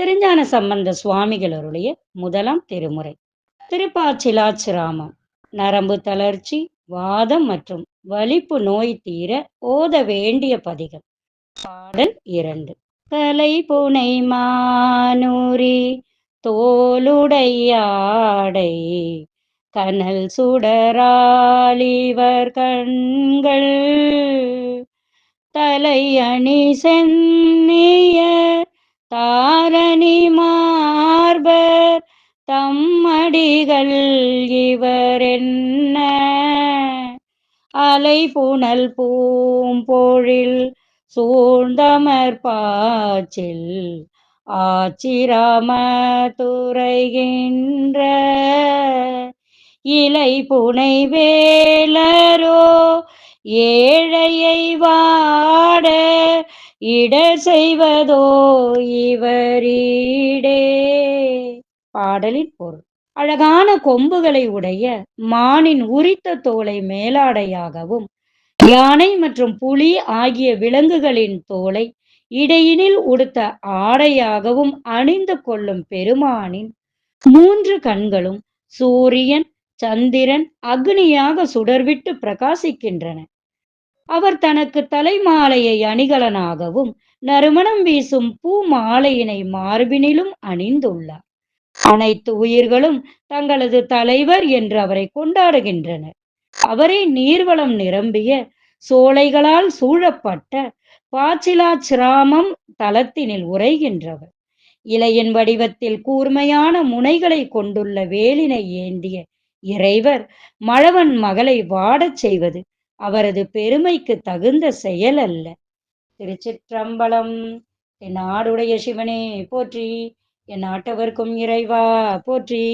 திருஞான சம்பந்த சுவாமிகளருடைய முதலாம் திருமுறை. திருப்பாச்சிலாச்சிராமம் நரம்பு தளர்ச்சி வாதம் மற்றும் வலிப்பு நோய் தீர ஓத வேண்டிய பதிகம். பாடல் இரண்டு. கலை புனை மானூரி தோலுடையாடை கனல் சுடராலிவர் கண்கள் தலை அணி சென்னிய தாரணி மார்பர் தம்மடிகள் இவர் என்ன அலை புனல் பூம்பொழில் சூழ்ந்தமர் பாச்சில் ஆச்சிராம துறைகின்ற இலை புனை வேலரோ ஏழையை வாட இட செய்வதோ இவரீடே. பாடலின் பொருள். அழகான கொம்புகளை உடைய மானின் உரித்த தோலை மேலாடையாகவும் யானை மற்றும் புலி ஆகிய விலங்குகளின் தோலை இடையினில் உடுத்த ஆடையாகவும் அணிந்து கொள்ளும் பெருமானின் மூன்று கண்களும் சூரியன் சந்திரன் அக்னியாக சுடர்விட்டு பிரகாசிக்கின்றன. அவர் தனக்கு தலைமாலையை அணிகலனாகவும் நறுமணம் வீசும் பூ மாலையினை மார்பினிலும் அணிந்துள்ளார். அனைத்து உயிர்களும் தங்களது தலைவர் என்று அவரை கொண்டாடுகின்றனர். அவரே நீர்வளம் நிரம்பிய சோலைகளால் சூழப்பட்ட பாச்சிலாச்சிராமம் தலத்தினில் உரைகின்றவர் இலையின் வடிவத்தில் கூர்மையான முனைகளை கொண்டுள்ள வேலினை ஏந்திய இறைவர் மழவன் மகளை வாடச் செய்வது அவரது பெருமைக்கு தகுந்த செயல் அல்ல. திருச்சிற்றம்பலம் என் நாடுடைய சிவனே போற்றி. என் நாட்டவர்க்கும் இறைவா போற்றி.